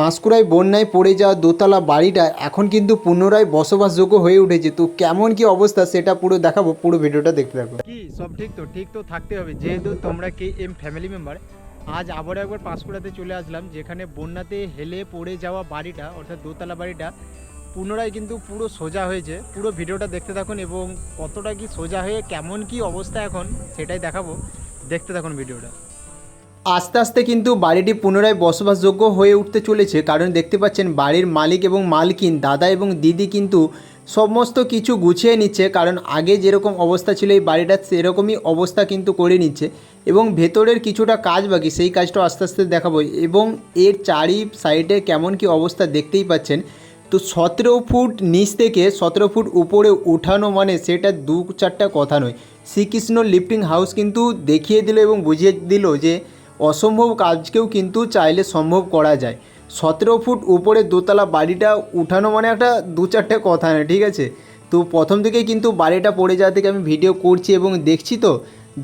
পাঁশকুড়ায় বন্যায় পড়ে যাওয়া দোতলা বাড়িটা এখন কিন্তু পুনরায় বসবাসযোগ্য হয়ে উঠেছে। তো কেমন কি অবস্থা সেটা পুরো দেখাবো, পুরো ভিডিওটা দেখতে থাকো। কি, সব ঠিক তো? ঠিক তো থাকতে হবে। যেহেতু তোমরা কে এম ফ্যামিলি মেম্বার আজ আবার একবার পাঁশকুড়াতে চলে আসলাম, যেখানে বন্যাতে হেলে পড়ে যাওয়া বাড়িটা, অর্থাৎ দোতলা বাড়িটা, পুনরায় কিন্তু পুরো সোজা হয়েছে। পুরো ভিডিওটা দেখতে থাকুন এবং কতটা কি সোজা হয়ে, কেমন কি অবস্থা এখন, সেটাই দেখাবো। দেখতে থাকুন ভিডিওটা। আস্তে আস্তে কিন্তু বাড়িটি পুনরায় বসবাসযোগ্য হয়ে উঠতে চলেছে, কারণ দেখতে পাচ্ছেন বাড়ির মালিক এবং মালকিন, দাদা এবং দিদি কিন্তু সমস্ত কিছু গুছিয়ে নিচ্ছে, কারণ আগে যেরকম অবস্থা ছিল এই বাড়িটা সেরকমই অবস্থা কিন্তু করে নিচ্ছে এবং ভেতরের কিছুটা কাজ বাকি, সেই কাজটা আস্তে আস্তে দেখাবো। এবং এর চারি সাইডে কেমন কি অবস্থা দেখতেই পাচ্ছেন, তো সতেরো ফুট নিচ থেকে সতেরো ফুট উপরে উঠানো মানে সেটা দু চারটা কথা নয়। শ্রীকৃষ্ণ লিফটিং হাউস কিন্তু দেখিয়ে দিল এবং বুঝিয়ে দিল যে অসম্ভব কাজকেও কিন্তু চাইলে সম্ভব করা যায়। সতেরো ফুট উপরে দোতলা বাড়িটা উঠানো মানে একটা দু চারটে কথা না ঠিক আছে? তো প্রথম থেকেই কিন্তু বাড়িটা পড়ে যাওয়া থেকে আমি ভিডিও করছি এবং দেখছি তো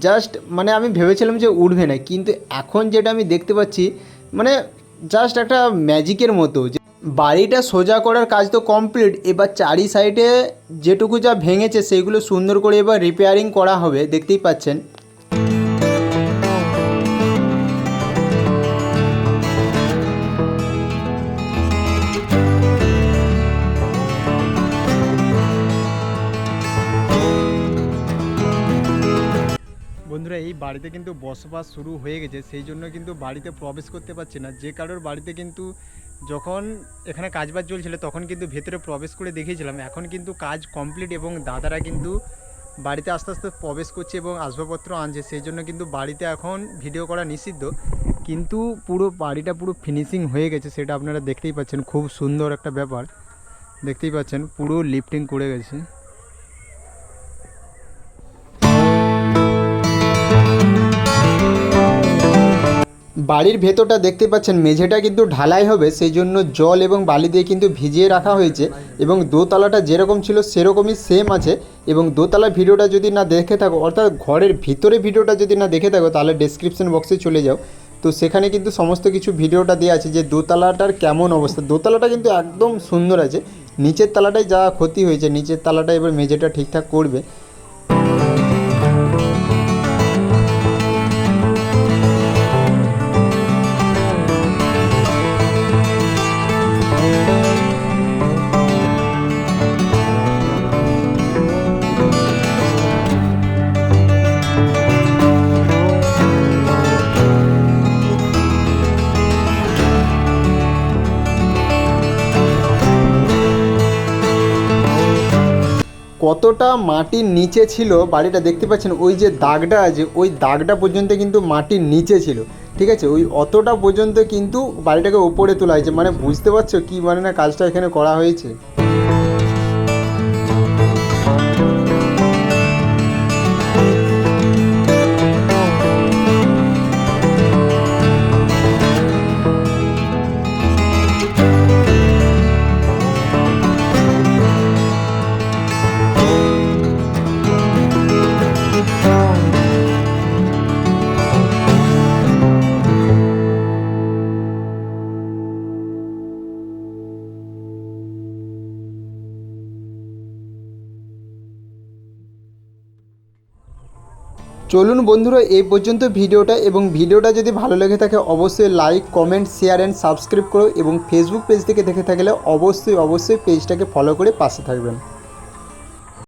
জাস্ট মানে আমি ভেবেছিলাম যে উঠবে না। কিন্তু এখন যেটা আমি দেখতে পাচ্ছি মানে জাস্ট একটা ম্যাজিকের মতো যে বাড়িটা সোজা করার কাজ তো কমপ্লিট এবার চারি সাইডে যেটুকু যা ভেঙেছে সেগুলো সুন্দর করে এবার রিপেয়ারিং করা হবে, দেখতেই পাচ্ছেন। এই বাড়িতে কিন্তু বসবাস শুরু হয়ে গেছে, সেই জন্য কিন্তু বাড়িতে প্রবেশ করতে পারছি না। যে কারোর বাড়িতে কিন্তু যখন এখানে কাজবাজ চলছিল, তখন কিন্তু ভেতরে প্রবেশ করে দেখিয়েছিলাম। এখন কিন্তু কাজ কমপ্লিট এবং দাদারা কিন্তু বাড়িতে আস্তে আস্তে প্রবেশ করছে এবং আসবাবপত্র আনছে, সেই জন্য কিন্তু বাড়িতে এখন ভিডিও করা নিষিদ্ধ। কিন্তু পুরো বাড়িটা পুরো ফিনিশিং হয়ে গেছে, সেটা আপনারা দেখতেই পাচ্ছেন। খুব সুন্দর একটা ব্যাপার। দেখতেই পাচ্ছেন, পুরো লিফটিং করে গেছে। বাড়ির ভেতরটা দেখতে পাচ্ছেন, মেঝেটা কিন্তু ঢালাই হবে সেই জন্য জল এবং বালি দিয়ে কিন্তু ভিজিয়ে রাখা হয়েছে এবং দোতলাটা যেরকম ছিল সেরকমই সেম আছে এবং দোতলা ভিডিওটা যদি না দেখে থাকো, অর্থাৎ ঘরের ভিতরে ভিডিওটা যদি না দেখে থাকো, তাহলে ডেসক্রিপশন বক্সে চলে যাও। তো সেখানে কিন্তু সমস্ত কিছু ভিডিওটা দেওয়া আছে যে দোতলাটার কেমন অবস্থা। দোতলাটা কিন্তু একদম সুন্দর আছে, নিচের তালাটাই যা ক্ষতি হয়েছে, নিচের তালাটা এবার মেঝেটা ঠিকঠাক করবে। কতটা মাটির নিচে ছিল বাড়িটা দেখতে পাচ্ছেন, ওই যে দাগটা আছে, ওই দাগটা পর্যন্ত কিন্তু মাটির নিচে ছিল, ঠিক আছে? ওই অতটা পর্যন্ত কিন্তু বাড়িটাকে ওপরে তোলা হয়েছে মানে বুঝতে পারছ কি মানে না কাজটা এখানে করা হয়েছে? চলুন বন্ধুরা, এই পর্যন্ত ভিডিওটা এবং ভিডিওটা যদি ভালো লেগে থাকে, অবশ্যই like comment share and subscribe করো এবং ফেসবুক পেজ থেকে দেখে থাকলে অবশ্যই অবশ্যই পেজটাকে ফলো করে পাশে থাকবেন।